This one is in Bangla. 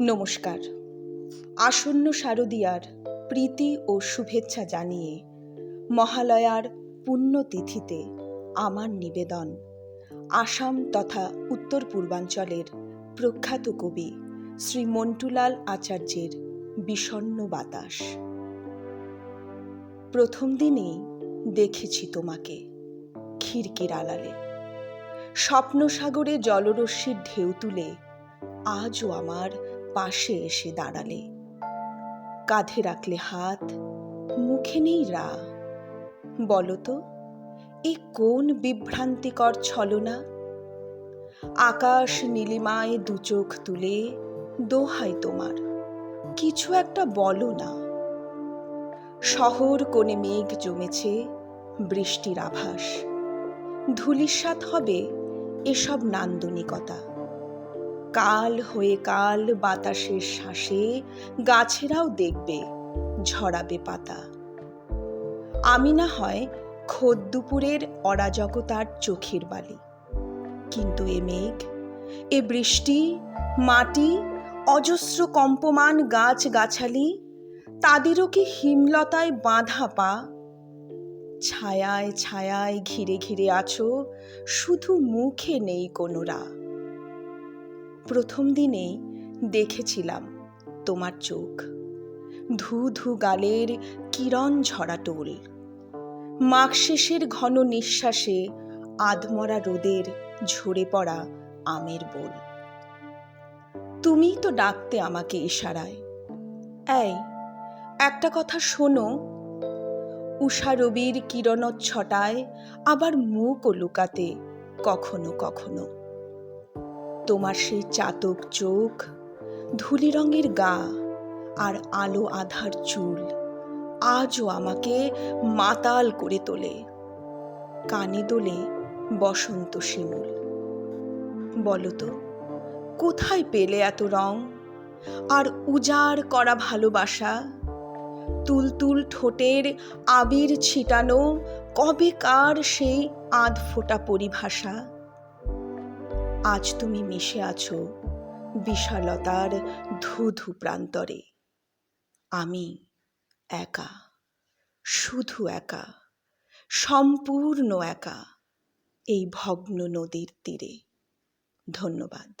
নমস্কার। আসন্ন শারদীয়ার প্রীতি ও শুভেচ্ছা জানিয়ে মহালয়ার পুণ্যতিথিতে আমার নিবেদন। আসাম তথা উত্তর পূর্বাঞ্চলের প্রখ্যাত কবি শ্রী মন্টুলাল আচার্যের বিষণ্ণ বাতাস। প্রথম দিনেই দেখেছি তোমাকে খিড়কির আড়ালে। স্বপ্নসাগরে জলরশ্মির ঢেউ তুলে আজও আমার পাশে এসে দাঁড়ালে। কাঁধে রাখলে হাত, মুখে নেই রা। বলতো, এ কোন বিভ্রান্তিকর ছলনা? আকাশ নীলিমায় দু চোখ তুলে, দোহাই তোমার, কিছু একটা বলো না। শহর কোণে মেঘ জমেছে, বৃষ্টির আভাস। ধূলিসাৎ হবে এসব নান্দনিকতা। কাল হয়ে কাল বাতাসের শ্বাসে গাছেরাও দেখবে ঝরাবে পাতা। আমি না হয় খোদ দুপুরের অরাজকতার চোখের বালি। কিন্তু এ মেঘ, এ বৃষ্টি, মাটি, অজস্র কম্পমান গাছ গাছালি, তাদেরও কি হিমলতায় বাঁধা পা? ছায়ায় ছায়ায় ঘিরে ঘিরে আছো, শুধু মুখে নেই কোনো রা। প্রথম দিনেই দেখেছিলাম তোমার চোখ। ধু ধু গালের কিরণ ঝরা টোল। মাঘ শেষের ঘন নিঃশ্বাসে আধমরা রোদের ঝরে পড়া আমের বোল। তুমিই তো ডাকতে আমাকে ইশারায়। এই, একটা কথা শোনো। উষা রবির কিরণচ্ছটায় আবার মুখও লুকাতে কখনো কখনো। তোমার সেই চাতক চোখ, ধুলি রঙের গা আর আলো আধার চুল আজও আমাকে মাতাল করে তোলে। কানে দোলে বসন্ত শিমুল। বলতো কোথায় পেলে এত রং? আর উজাড় করা ভালোবাসা? তুলতুল ঠোঁটের আবির ছিটানো কবে কার সেই আধ ফোটা পরিভাষা? আজ তুমি মিশে আছো বিশালতার ধুধু প্রান্তরে। আমি একা, শুধু একা, সম্পূর্ণ একা এই ভগ্ন নদীর তীরে। ধন্যবাদ।